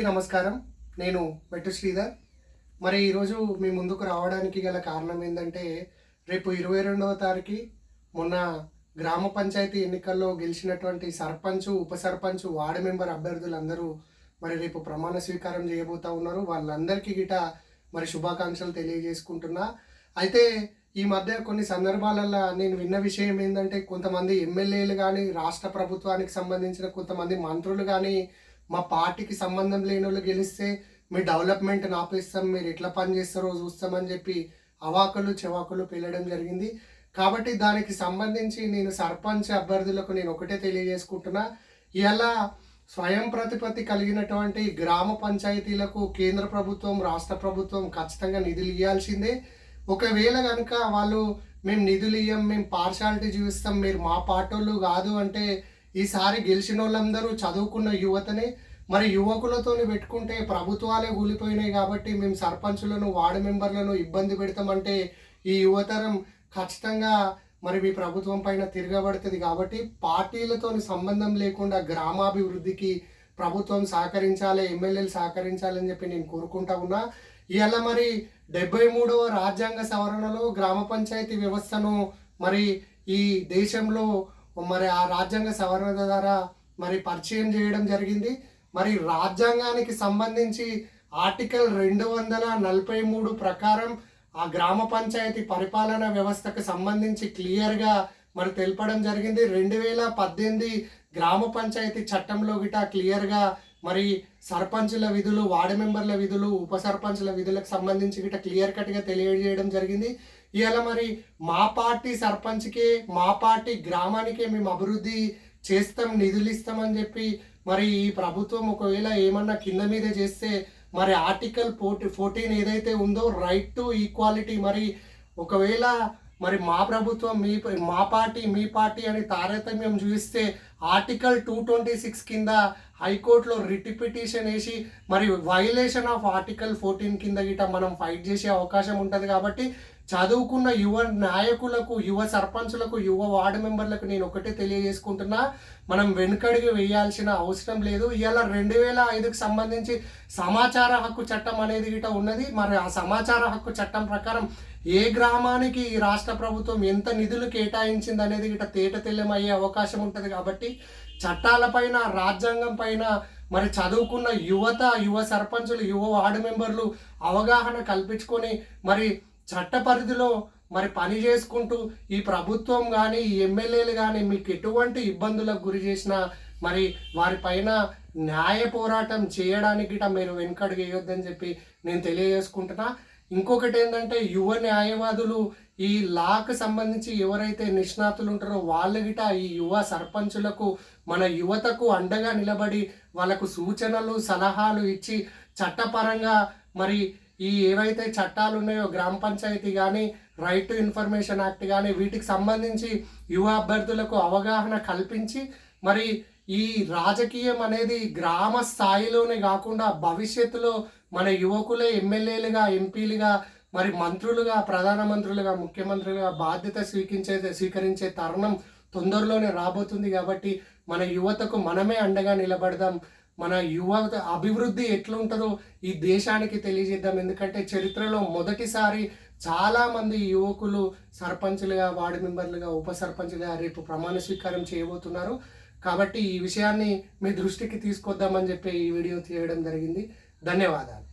అందరికీ నమస్కారం. నేను మెట్టు శ్రీధర్. మరి ఈరోజు మీ ముందుకు రావడానికి గల కారణం ఏంటంటే రేపు ఇరవై రెండవ తారీఖు మొన్న గ్రామ పంచాయతీ ఎన్నికల్లో గెలిచినటువంటి సర్పంచ్ ఉప సర్పంచ్ వార్డు మెంబర్ అభ్యర్థులందరూ మరి రేపు ప్రమాణ స్వీకారం చేయబోతా ఉన్నారు. వాళ్ళందరికీ గిట మరి శుభాకాంక్షలు తెలియజేసుకుంటున్నా. అయితే ఈ మధ్య కొన్ని సందర్భాలలో నేను విన్న విషయం ఏంటంటే కొంతమంది ఎమ్మెల్యేలు కానీ రాష్ట్ర ప్రభుత్వానికి సంబంధించిన కొంతమంది మంత్రులు కానీ మా పార్టీకి సంబంధం లేని వాళ్ళు గెలిస్తే మీ డెవలప్మెంట్ ఆపేస్తాం మీరు ఎట్లా పని చేస్తారో చూస్తామని చెప్పి అవాకులు చెవాకులు పిల్లడం జరిగింది. కాబట్టి దానికి సంబంధించి నేను సర్పంచ్ అభ్యర్థులకు నేను ఒకటే తెలియజేసుకుంటున్నా. ఇలా స్వయం ప్రతిపత్తి కలిగినటువంటి గ్రామ పంచాయతీలకు కేంద్ర ప్రభుత్వం రాష్ట్ర ప్రభుత్వం ఖచ్చితంగా నిధులు ఇవ్వాల్సిందే. ఒకవేళ కనుక వాళ్ళు మేము నిధులు ఇవ్వం మేము పార్షాలిటీ చూపిస్తాం మీరు మా పాటోళ్ళు కాదు అంటే ఈసారి గెలిచిన వాళ్ళందరూ చదువుకున్న యువతనే మరి యువకులతో పెట్టుకుంటే ప్రభుత్వాలే కూలిపోయినాయి కాబట్టి మేము సర్పంచులను వార్డు మెంబర్లను ఇబ్బంది పెడతామంటే ఈ యువతరం ఖచ్చితంగా మరి మీ ప్రభుత్వం పైన తిరగబడుతుంది కాబట్టి పార్టీలతో సంబంధం లేకుండా గ్రామాభివృద్ధికి ప్రభుత్వం సహకరించాలి ఎమ్మెల్యేలు సహకరించాలని చెప్పి నేను కోరుకుంటా ఉన్నా. ఇవాళ మరి డెబ్బై మూడవ రాజ్యాంగ సవరణలో గ్రామ పంచాయతీ వ్యవస్థను మరి ఈ దేశంలో మరి ఆ రాజ్యాంగ సవరణ ద్వారా మరి పరిచయం చేయడం జరిగింది. మరి రాజ్యాంగానికి సంబంధించి ఆర్టికల్ రెండు వందల నలభై మూడు ప్రకారం ఆ గ్రామ పంచాయతీ పరిపాలన వ్యవస్థకు సంబంధించి క్లియర్గా మరి తెలపడం జరిగింది. రెండు వేల పద్దెనిమిది గ్రామ పంచాయతీ చట్టంలో గిట క్లియర్గా మరి సర్పంచుల విధులు వార్డు మెంబర్ల విధులు ఉప సర్పంచుల విధులకు సంబంధించి గిట క్లియర్ కట్గా తెలియజేయడం జరిగింది. ఇవాళ మరి మా పార్టీ సర్పంచ్కి మా పార్టీ గ్రామానికే మేము అభివృద్ధి చేస్తాం నిధులు ఇస్తామని చెప్పి మరి ఈ ప్రభుత్వం ఒకవేళ ఏమన్నా కింద మీద చేస్తే మరి ఆర్టికల్ ఫోర్టీ ఫోర్టీన్ ఏదైతే ఉందో రైట్ టు ఈక్వాలిటీ మరి ఒకవేళ మరి మా ప్రభుత్వం మీ మా పార్టీ మీ పార్టీ అని తారతమ్యం చూస్తే ఆర్టికల్ టూ ట్వంటీ సిక్స్ కింద హైకోర్టులో రిట్ పిటిషన్ వేసి మరి వైలేషన్ ఆఫ్ ఆర్టికల్ ఫోర్టీన్ కింద గిట మనం ఫైట్ చేసే అవకాశం ఉంటుంది కాబట్టి చదువుకున్న యువ నాయకులకు యువ సర్పంచులకు యువ వార్డు మెంబర్లకు నేను ఒకటే తెలియజేసుకుంటున్నా. మనం వెనుకడికి వేయాల్సిన అవసరం లేదు. ఇవాళ రెండు వేల ఐదుకు సంబంధించి సమాచార హక్కు చట్టం అనేది గిట ఉన్నది. మరి ఆ సమాచార హక్కు చట్టం ప్రకారం ఏ గ్రామానికి ఈ రాష్ట్ర ప్రభుత్వం ఎంత నిధులు కేటాయించింది అనేది గిట తేట తెల్లమయ్యే అవకాశం ఉంటుంది కాబట్టి చట్టాలపైన రాజ్యాంగం పైన మరి చదువుకున్న యువత యువ సర్పంచులు యువ వార్డు మెంబర్లు అవగాహన కల్పించుకొని మరి చట్ట పరిధిలో మరి పని చేసుకుంటూ ఈ ప్రభుత్వం కానీ ఈ ఎమ్మెల్యేలు కానీ మీకు ఎటువంటి ఇబ్బందులకు గురి చేసినా మరి వారిపైన న్యాయ పోరాటం చేయడానికి గిట మీరు వెనుకడుగు వేయొద్దని చెప్పి నేను తెలియజేసుకుంటున్నా. ఇంకొకటి ఏంటంటే యువ న్యాయవాదులు ఈ లాకు సంబంధించి ఎవరైతే నిష్ణాతులు ఉంటారో వాళ్ళ గిట ఈ యువ సర్పంచులకు మన యువతకు అండగా నిలబడి వాళ్ళకు సూచనలు సలహాలు ఇచ్చి చట్టపరంగా మరి ఈ ఏవైతే చట్టాలు ఉన్నాయో గ్రామ పంచాయతీ కానీ రైట్ టు ఇన్ఫర్మేషన్ యాక్ట్ కానీ వీటికి సంబంధించి యువ అభ్యర్థులకు అవగాహన కల్పించి మరి ఈ రాజకీయం అనేది గ్రామ స్థాయిలోనే కాకుండా భవిష్యత్తులో మన యువకులే ఎమ్మెల్యేలుగా ఎంపీలుగా మరి మంత్రులుగా ప్రధానమంత్రులుగా ముఖ్యమంత్రులుగా బాధ్యత స్వీకరించే స్వీకరించే తరుణం తొందరలోనే రాబోతుంది కాబట్టి మన యువతకు మనమే అండగా నిలబడదాం. మన యువత అభివృద్ధి ఎట్లుంటుందో ఈ దేశానికి తెలియజేద్దాం. ఎందుకంటే చరిత్రలో మొదటిసారి చాలామంది యువకులు సర్పంచులుగా వార్డు మెంబర్లుగా ఉప సర్పంచ్గా రేపు ప్రమాణ స్వీకారం చేయబోతున్నారు. కాబట్టి ఈ విషయాన్ని మీ దృష్టికి తీసుకొద్దామని చెప్పి ఈ వీడియో తీయడం జరిగింది. ధన్యవాదాలు.